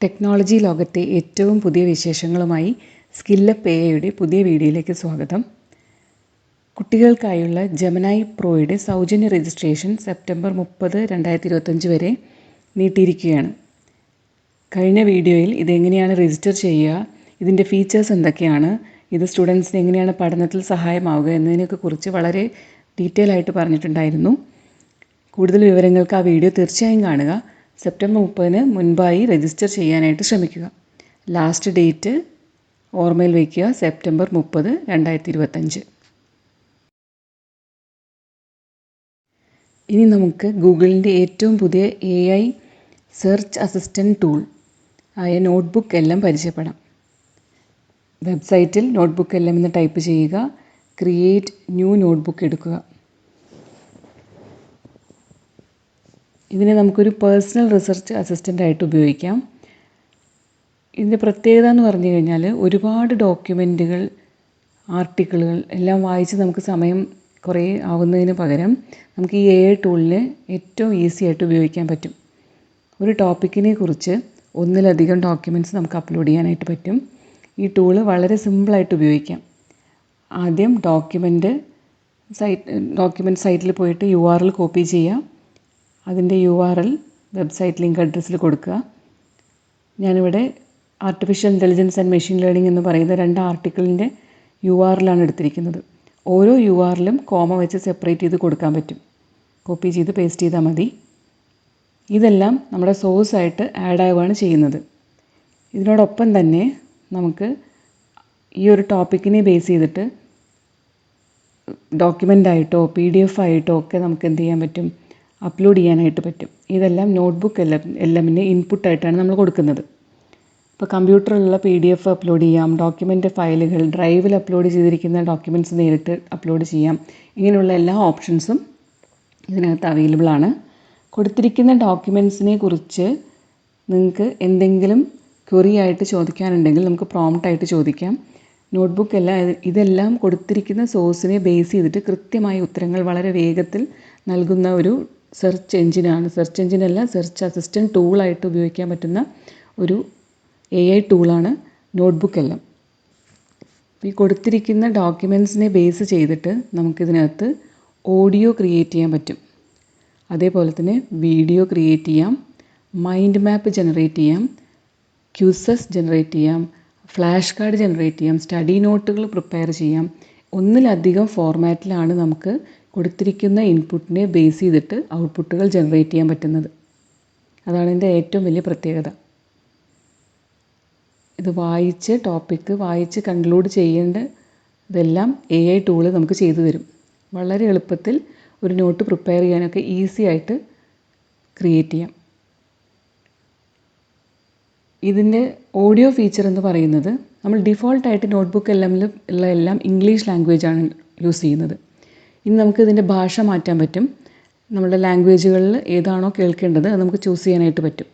Technology ലോകത്തെ ഏറ്റവും പുതിയ വിശേഷങ്ങളുമായി സ്കില്ലപ്പ് എയുടെ പുതിയ വീഡിയോയിലേക്ക് സ്വാഗതം. കുട്ടികൾക്കായുള്ള ജമനായി പ്രോയുടെ സൗജന്യ രജിസ്ട്രേഷൻ സെപ്റ്റംബർ മുപ്പത് രണ്ടായിരത്തി ഇരുപത്തഞ്ച് വരെ നീട്ടിയിരിക്കുകയാണ്. കഴിഞ്ഞ വീഡിയോയിൽ ഇതെങ്ങനെയാണ് രജിസ്റ്റർ ചെയ്യുക ഇതിന്റെ ഫീച്ചേഴ്സ് എന്തൊക്കെയാണ് ഇത് സ്റ്റുഡൻസിന് എങ്ങനെയാണ് പഠനത്തിൽ സഹായമാവുക എന്നതിനെയൊക്കെ കുറിച്ച് വളരെ ഡീറ്റെയിൽ ആയിട്ട് പറഞ്ഞിട്ടുണ്ടായിരുന്നു. കൂടുതൽ വിവരങ്ങൾക്ക് ആ വീഡിയോ തീർച്ചയായും കാണുക. സെപ്റ്റംബർ മുപ്പതിന് മുൻപായി രജിസ്റ്റർ ചെയ്യാനായിട്ട് ശ്രമിക്കുക. ലാസ്റ്റ് ഡേറ്റ് ഓർമ്മയിൽ വയ്ക്കുക. സെപ്റ്റംബർ മുപ്പത് രണ്ടായിരത്തി ഇരുപത്തഞ്ച് ഇനി നമുക്ക് ഗൂഗിളിന്റെ ഏറ്റവും പുതിയ A I search assistant tool ആയ നോട്ട്ബുക്ക് എല്ലാം പരിചയപ്പെടാം. വെബ്സൈറ്റിൽ നോട്ട്ബുക്ക് എല്ലാം എന്ന് ടൈപ്പ് ചെയ്യുക. ക്രിയേറ്റ് ന്യൂ നോട്ട്ബുക്ക് എടുക്കുക. ഇതിനെ നമുക്കൊരു പേഴ്സണൽ റിസർച്ച് അസിസ്റ്റന്റ് ആയിട്ട് ഉപയോഗിക്കാം. ഇതിന്റെ പ്രത്യേകത എന്ന് പറഞ്ഞു കഴിഞ്ഞാൽ ഒരുപാട് ഡോക്യുമെന്റുകൾ ആർട്ടിക്കിളുകൾ എല്ലാം വായിച്ച് നമുക്ക് സമയം കുറേ ആവുന്നതിന് പകരം നമുക്ക് ഈ എ ടൂളിന് ഏറ്റവും ഈസി ആയിട്ട് ഉപയോഗിക്കാൻ പറ്റും. ഒരു ടോപ്പിക്കിനെ കുറിച്ച് ഒന്നിലധികം ഡോക്യുമെന്റ്സ് നമുക്ക് അപ്ലോഡ് ചെയ്യാനായിട്ട് പറ്റും. ഈ ടൂൾ വളരെ സിമ്പിളായിട്ട് ഉപയോഗിക്കാം. ആദ്യം ഡോക്യുമെന്റ് സൈറ്റ് ഡോക്യുമെന്റ് സൈറ്റിൽ പോയിട്ട് യു ആർ എൽ കോപ്പി ചെയ്യുക അതിന്റെ U R L website link അഡ്രസ്സിൽ കൊടുക്കുക. ഞാനിവിടെ artificial intelligence and machine learning എന്ന് പറയുന്ന രണ്ട് ആർട്ടിക്കിളിന്റെ യു ആർ എല്ലാണ് എടുത്തിരിക്കുന്നത്. ഓരോ യു ആറിലും കോമ വെച്ച് സെപ്പറേറ്റ് ചെയ്ത് കൊടുക്കാൻ പറ്റും. കോപ്പി ചെയ്ത് പേസ്റ്റ് ചെയ്താൽ മതി. ഇതെല്ലാം നമ്മുടെ സോഴ്സായിട്ട് ആഡ് ആവുകയാണ് ചെയ്യുന്നത്. ഇതിനോടൊപ്പം തന്നെ നമുക്ക് ഈ ഒരു ടോപ്പിക്കിനെ ബേസ് ചെയ്തിട്ട് ഡോക്യുമെന്റ് ആയിട്ടോ പി ഡി എഫ് ആയിട്ടോ ഒക്കെ നമുക്ക് എന്ത് ചെയ്യാൻ പറ്റും? അപ്ലോഡ് ചെയ്യാനായിട്ട് പറ്റും. ഇതെല്ലാം നോട്ട്ബുക്ക് എല്ലാം എല്ലാമിന്റെ ഇൻപുട്ടായിട്ടാണ് നമ്മൾ കൊടുക്കുന്നത്. ഇപ്പോൾ കമ്പ്യൂട്ടറിലുള്ള പി ഡി എഫ് അപ്ലോഡ് ചെയ്യാം ഡോക്യുമെന്റ് ഫയലുകൾ ഡ്രൈവിൽ അപ്ലോഡ് ചെയ്തിരിക്കുന്ന ഡോക്യുമെന്റ്സ് നേരിട്ട് അപ്ലോഡ് ചെയ്യാം. ഇങ്ങനെയുള്ള എല്ലാ ഓപ്ഷൻസും ഇതിനകത്ത് അവൈലബിൾ ആണ്. കൊടുത്തിരിക്കുന്ന ഡോക്യുമെന്റ്സിനെ കുറിച്ച് നിങ്ങൾക്ക് എന്തെങ്കിലും ക്വറി ആയിട്ട് ചോദിക്കാനുണ്ടെങ്കിൽ നമുക്ക് പ്രോംപ്റ്റ് ആയിട്ട് ചോദിക്കാം. നോട്ട്ബുക്ക് എല്ലാം ഇതെല്ലാം കൊടുത്തിരിക്കുന്ന സോഴ്സിനെ ബേസ് ചെയ്തിട്ട് കൃത്യമായ ഉത്തരങ്ങൾ വളരെ വേഗത്തിൽ നൽകുന്ന ഒരു സെർച്ച് എഞ്ചിനാണ് സെർച്ച് എഞ്ചിനല്ല സെർച്ച് അസിസ്റ്റന്റ് ടൂളായിട്ട് ഉപയോഗിക്കാൻ പറ്റുന്ന ഒരു എ ഐ ടൂളാണ് നോട്ട്ബുക്ക് എല്ലാം. ഈ കൊടുത്തിരിക്കുന്ന ഡോക്യുമെൻസിനെ ബേസ് ചെയ്തിട്ട് നമുക്കിതിനകത്ത് ഓഡിയോ ക്രിയേറ്റ് ചെയ്യാൻ പറ്റും. അതേപോലെ തന്നെ വീഡിയോ ക്രിയേറ്റ് ചെയ്യാം മൈൻഡ് മാപ്പ് ജനറേറ്റ് ചെയ്യാം ക്യൂസസ് ജനറേറ്റ് ചെയ്യാം ഫ്ലാഷ് കാർഡ് ജനറേറ്റ് ചെയ്യാം സ്റ്റഡി നോട്ടുകൾ പ്രിപ്പയർ ചെയ്യാം. ഒന്നിലധികം ഫോർമാറ്റിലാണ് നമുക്ക് കൊടുത്തിരിക്കുന്ന ഇൻപുട്ടിനെ ബേസ് ചെയ്തിട്ട് ഔട്ട്പുട്ടുകൾ ജനറേറ്റ് ചെയ്യാൻ പറ്റുന്നത്. അതാണ് ഇതിന്റെ ഏറ്റവും വലിയ പ്രത്യേകത. ഇത് വായിച്ച് ടോപ്പിക്ക് വായിച്ച് കൺക്ലൂഡ് ചെയ്യേണ്ട ഇതെല്ലാം എ ഐ ടൂൾ നമുക്ക് ചെയ്തു തരും. വളരെ എളുപ്പത്തിൽ ഒരു നോട്ട് പ്രിപ്പയർ ചെയ്യാനൊക്കെ ഈസി ആയിട്ട് ക്രിയേറ്റ് ചെയ്യാം. ഇതിന്റെ ഓഡിയോ ഫീച്ചർ എന്ന് പറയുന്നത് നമ്മൾ ഡിഫോൾട്ടായിട്ട് നോട്ട്ബുക്ക് എല്ലാം ഉള്ള എല്ലാം ഇംഗ്ലീഷ് ലാംഗ്വേജാണ് യൂസ് ചെയ്യുന്നത്. ഇനി നമുക്ക് ഇതിന്റെ ഭാഷ മാറ്റാൻ പറ്റും. നമ്മുടെ ലാംഗ്വേജുകളിൽ ഏതാണോ കേൾക്കേണ്ടത് അത് നമുക്ക് ചൂസ് ചെയ്യാനായിട്ട് പറ്റും.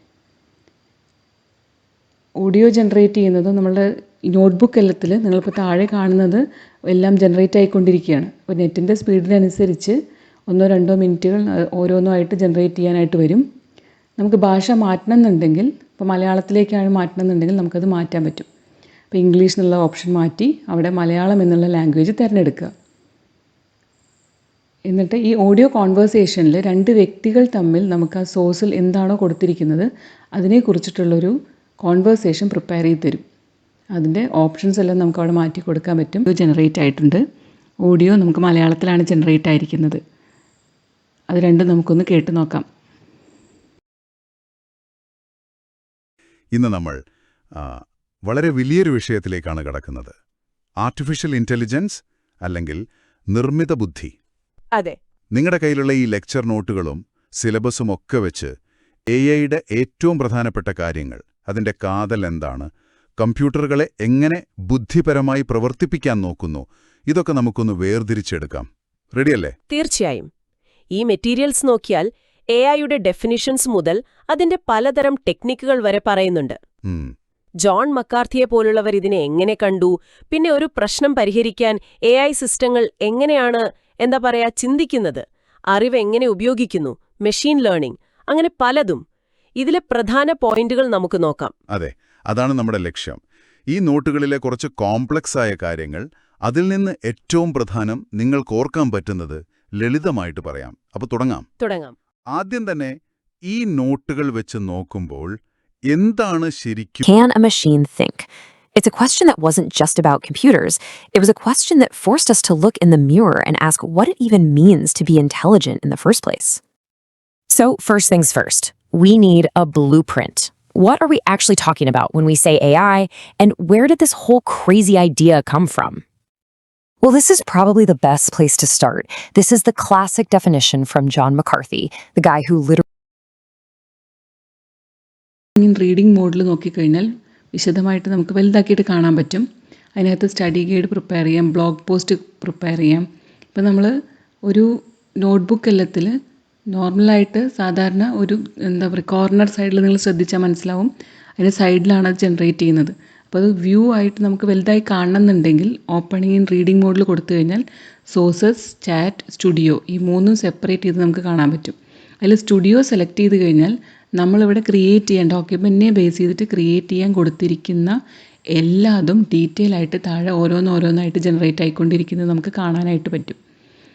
ഓഡിയോ ജനറേറ്റ് ചെയ്യുന്നത് നമ്മളുടെ നോട്ട്ബുക്ക് എല്ലാത്തിൽ നിങ്ങളിപ്പോൾ താഴെ കാണുന്നത് എല്ലാം ജനറേറ്റ് ആയിക്കൊണ്ടിരിക്കുകയാണ്. അപ്പോൾ നെറ്റിന്റെ സ്പീഡിനനുസരിച്ച് ഒന്നോ രണ്ടോ മിനിറ്റുകൾ ഓരോന്നോ ആയിട്ട് ജനറേറ്റ് ചെയ്യാനായിട്ട് വരും. നമുക്ക് ഭാഷ മാറ്റണം എന്നുണ്ടെങ്കിൽ ഇപ്പോൾ മലയാളത്തിലേക്കാണ് മാറ്റണം എന്നുണ്ടെങ്കിൽ നമുക്കത് മാറ്റാൻ പറ്റും. അപ്പോൾ ഇംഗ്ലീഷ് എന്നുള്ള ഓപ്ഷൻ മാറ്റി അവിടെ മലയാളം എന്നുള്ള ലാംഗ്വേജ് തിരഞ്ഞെടുക്കുക. എന്നിട്ട് ഈ ഓഡിയോ കോൺവേഴ്സേഷനിൽ രണ്ട് വ്യക്തികൾ തമ്മിൽ നമുക്ക് ആ സോഴ്സിൽ എന്താണോ കൊടുത്തിരിക്കുന്നത് അതിനെക്കുറിച്ചിട്ടുള്ളൊരു കോൺവേഴ്സേഷൻ പ്രിപ്പയർ ചെയ്ത് തരും. അതിന്റെ ഓപ്ഷൻസ് എല്ലാം നമുക്ക് അവിടെ മാറ്റി കൊടുക്കാൻ പറ്റും. ജനറേറ്റ് ആയിട്ടുണ്ട്. ഓഡിയോ നമുക്ക് മലയാളത്തിലാണ് ജനറേറ്റ് ആയിരിക്കുന്നത്. അത് രണ്ടും നമുക്കൊന്ന് കേട്ടു നോക്കാം. ഇന്ന് നമ്മൾ വളരെ വലിയൊരു വിഷയത്തിലേക്കാണ് കടക്കുന്നത്. ആർട്ടിഫിഷ്യൽ ഇന്റലിജൻസ് അല്ലെങ്കിൽ നിർമ്മിത ബുദ്ധി. അതെ. നിങ്ങളുടെ കയ്യിലുള്ള ഈ ലെക്ചർ നോട്ടുകളും സിലബസും ഒക്കെ വെച്ച് എ ഐയുടെ ഏറ്റവും പ്രധാനപ്പെട്ട കാര്യങ്ങൾ അതിന്റെ കാതൽ എന്താണ് കമ്പ്യൂട്ടറുകളെ എങ്ങനെ ബുദ്ധിപരമായി പ്രവർത്തിപ്പിക്കാൻ നോക്കുന്നു ഇതൊക്കെ നമുക്കൊന്ന് വേർതിരിച്ചെടുക്കാം. റെഡിയല്ലേ? തീർച്ചയായും. ഈ മെറ്റീരിയൽസ് നോക്കിയാൽ എ ഐയുടെ ഡെഫിനിഷൻസ് മുതൽ അതിന്റെ പലതരം ടെക്നിക്കുകൾ വരെ പറയുന്നുണ്ട്. ജോൺ മക്കാർത്തിയെ പോലുള്ളവർ ഇതിനെ എങ്ങനെ കണ്ടു പിന്നെ ഒരു പ്രശ്നം പരിഹരിക്കാൻ എ ഐ സിസ്റ്റങ്ങൾ എങ്ങനെയാണ് എന്താ പറയാ ചിന്തിക്കുന്നത്. അറിവ് എങ്ങനെ ഉപയോഗിക്കുന്നു? Machine learning. അങ്ങനെ പലതും. ഇതിലെ പ്രധാന പോയിന്റുകൾ നമുക്ക് നോക്കാം. അതെ അതാണ് നമ്മുടെ ലക്ഷ്യം. ഈ നോട്ടുകളിലെ കുറച്ച് കോംപ്ലക്സ് ആയ കാര്യങ്ങൾ അതിൽ നിന്ന് ഏറ്റവും പ്രധാനം നിങ്ങൾക്ക് ഓർക്കാൻ പറ്റുന്നത് ലളിതമായിട്ട് പറയാം. അപ്പോൾ തുടങ്ങാം. തുടങ്ങാം. ആദ്യം തന്നെ ഈ നോട്ടുകൾ വെച്ച് നോക്കുമ്പോൾ എന്താണ് ശരിക്കും Can a machine think? It's a question that wasn't just about computers. It was a question that forced us to look in the mirror and ask what it even means to be intelligent in the first place. So, first things first, we need a blueprint. What are we actually talking about when we say AI, and where did this whole crazy idea come from? Well, this is probably the best place to start. This is the classic definition from John McCarthy, the guy who literally ഇനി reading മോഡിൽ നോക്കിക്കഴിഞ്ഞാൽ വിശദമായിട്ട് നമുക്ക് വലുതാക്കിയിട്ട് കാണാൻ പറ്റും. അതിനകത്ത് study guide prepare ചെയ്യാം ബ്ലോഗ് പോസ്റ്റ് പ്രിപ്പയർ ചെയ്യാം. ഇപ്പം നമ്മൾ ഒരു നോട്ട്ബുക്ക് എല്ലാത്തിൽ നോർമലായിട്ട് സാധാരണ ഒരു എന്താ പറയുക കോർണർ സൈഡിൽ നിങ്ങൾ ശ്രദ്ധിച്ചാൽ മനസ്സിലാവും. അതിന്റെ സൈഡിലാണ് അത് ജനറേറ്റ് ചെയ്യുന്നത്. അപ്പോൾ അത് വ്യൂ ആയിട്ട് നമുക്ക് വലുതായി കാണണമെന്നുണ്ടെങ്കിൽ ഓപ്പണിംഗ് ഇൻ റീഡിംഗ് മോഡിൽ കൊടുത്തു കഴിഞ്ഞാൽ സോഴ്സസ് ചാറ്റ് സ്റ്റുഡിയോ ഈ മൂന്നും സെപ്പറേറ്റ് ചെയ്ത് നമുക്ക് കാണാൻ പറ്റും. അതിൽ സ്റ്റുഡിയോ സെലക്ട് ചെയ്ത് കഴിഞ്ഞാൽ നമ്മളിവിടെ ക്രിയേറ്റ് ചെയ്യാൻ ഡോക്യുമെന്റിനെ ബേസ് ചെയ്തിട്ട് ക്രിയേറ്റ് ചെയ്യാൻ കൊടുത്തിരിക്കുന്ന എല്ലാതും ഡീറ്റെയിൽ ആയിട്ട് താഴെ ഓരോന്നോരോന്നായിട്ട് ജനറേറ്റ് ആയിക്കൊണ്ടിരിക്കുന്നത് നമുക്ക് കാണാനായിട്ട് പറ്റും.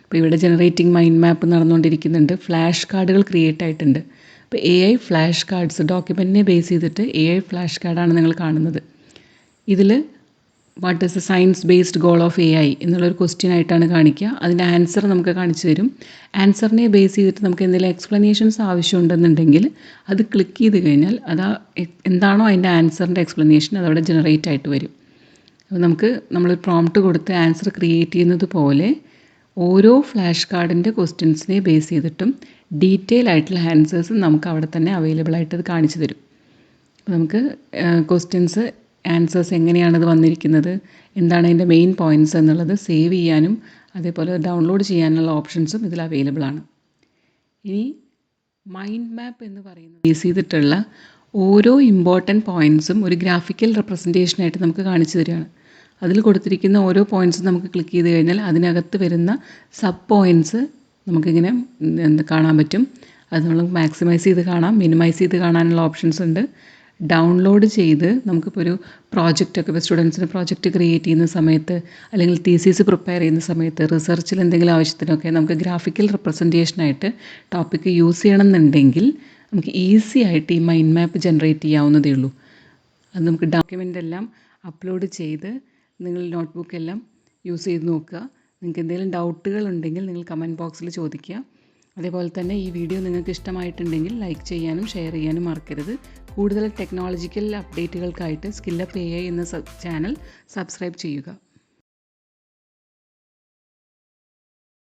അപ്പോൾ ഇവിടെ ജനറേറ്റിംഗ് മൈൻഡ് മാപ്പ് നടന്നുകൊണ്ടിരിക്കുന്നുണ്ട് ഫ്ലാഷ് കാർഡുകൾ ക്രിയേറ്റ് ആയിട്ടുണ്ട്. അപ്പോൾ എ ഐ ഫ്ലാഷ് കാർഡ്സ് ഡോക്യുമെന്റിനെ ബേസ് ചെയ്തിട്ട് എ ഐ ഫ്ലാഷ് കാർഡാണ് നിങ്ങൾ കാണുന്നത്. ഇതിൽ what is a science based goal of A I എന്നുള്ളൊരു ക്വസ്റ്റ്യൻ ആയിട്ടാണ് കാണിക്കുക. അതിന്റെ ആൻസർ നമുക്ക് കാണിച്ചു തരും. ആൻസറിനെ ബേസ് ചെയ്തിട്ട് നമുക്ക് എന്തെങ്കിലും എക്സ്പ്ലനേഷൻസ് ആവശ്യമുണ്ടെന്നുണ്ടെങ്കിൽ അത് ക്ലിക്ക് ചെയ്ത് കഴിഞ്ഞാൽ അത് എന്താണോ അതിന്റെ ആൻസറിന്റെ എക്സ്പ്ലനേഷൻ അതവിടെ ജനറേറ്റ് ആയിട്ട് വരും. അപ്പോൾ നമുക്ക് നമ്മൾ പ്രോംപ്റ്റ് കൊടുത്ത് ആൻസർ ക്രിയേറ്റ് ചെയ്യുന്നത് പോലെ ഓരോ ഫ്ലാഷ് കാർഡിന്റെ ക്വസ്റ്റ്യൻസിനെ ബേസ് ചെയ്തിട്ടും ഡീറ്റെയിൽ ആയിട്ടുള്ള ആൻസേഴ്സ് നമുക്ക് അവിടെ തന്നെ അവൈലബിൾ ആയിട്ട് അത് കാണിച്ചു തരും. നമുക്ക് ക്വസ്റ്റ്യൻസ് ആൻസേഴ്സ് ഇത് വന്നിരിക്കുന്നത്? എന്താണ് അതിന്റെ മെയിൻ പോയിന്റ്സ് എന്നുള്ളത് സേവ് ചെയ്യാനും അതേപോലെ ഡൗൺലോഡ് ചെയ്യാനുള്ള ഓപ്ഷൻസും ഇതിൽ അവൈലബിൾ ആണ്. ഇനി മൈൻഡ് മാപ്പ് എന്ന് പറയുന്നത് ബേസ് ചെയ്തിട്ടുള്ള ഓരോ ഇമ്പോർട്ടന്റ് പോയിന്റ്സും ഒരു ഗ്രാഫിക്കൽ റെപ്രസെന്റേഷനായിട്ട് നമുക്ക് കാണിച്ചു തരികയാണ്. അതിൽ കൊടുത്തിരിക്കുന്ന ഓരോ പോയിന്റ്സും നമുക്ക് ക്ലിക്ക് ചെയ്ത് കഴിഞ്ഞാൽ അതിനകത്ത് വരുന്ന സബ് പോയിന്റ്സ് നമുക്കിങ്ങനെ കാണാൻ പറ്റും. അത് നമ്മൾ മാക്സിമൈസ് ചെയ്ത് കാണാം മിനിമൈസ് ചെയ്ത് കാണാനുള്ള ഓപ്ഷൻസ് ഉണ്ട്. ഡൗൺലോഡ് ചെയ്ത് നമുക്കിപ്പോൾ ഒരു പ്രോജക്റ്റൊക്കെ ഇപ്പോൾ സ്റ്റുഡൻസിന് പ്രോജക്റ്റ് ക്രിയേറ്റ് ചെയ്യുന്ന സമയത്ത് അല്ലെങ്കിൽ തീസീസ് പ്രിപ്പയർ ചെയ്യുന്ന സമയത്ത് റിസർച്ചിൽ എന്തെങ്കിലും ആവശ്യത്തിനൊക്കെ നമുക്ക് ഗ്രാഫിക്കൽ റിപ്രസെന്റേഷനായിട്ട് ടോപ്പിക്ക് യൂസ് ചെയ്യണമെന്നുണ്ടെങ്കിൽ നമുക്ക് ഈസി ആയിട്ട് ഈ മൈൻഡ് മാപ്പ് ജനറേറ്റ് ചെയ്യാവുന്നതേ ഉള്ളൂ. അത് നമുക്ക് ഡോക്യുമെന്റ് എല്ലാം അപ്ലോഡ് ചെയ്ത് നിങ്ങൾ നോട്ട്ബുക്ക് എല്ലാം യൂസ് ചെയ്ത് നോക്കുക. നിങ്ങൾക്ക് എന്തെങ്കിലും ഡൗട്ടുകൾ ഉണ്ടെങ്കിൽ നിങ്ങൾ കമന്റ് ബോക്സിൽ ചോദിക്കുക. അതേപോലെ തന്നെ ഈ വീഡിയോ നിങ്ങൾക്ക് ഇഷ്ടമായിട്ടുണ്ടെങ്കിൽ ലൈക്ക് ചെയ്യാനും ഷെയർ ചെയ്യാനും മറക്കരുത്. കൂടുതൽ ടെക്നോളജിക്കൽ അപ്ഡേറ്റുകൾക്കായിട്ട് സ്കില്ലപ്പ് എ എന്ന ചാനൽ സബ്സ്ക്രൈബ് ചെയ്യുക.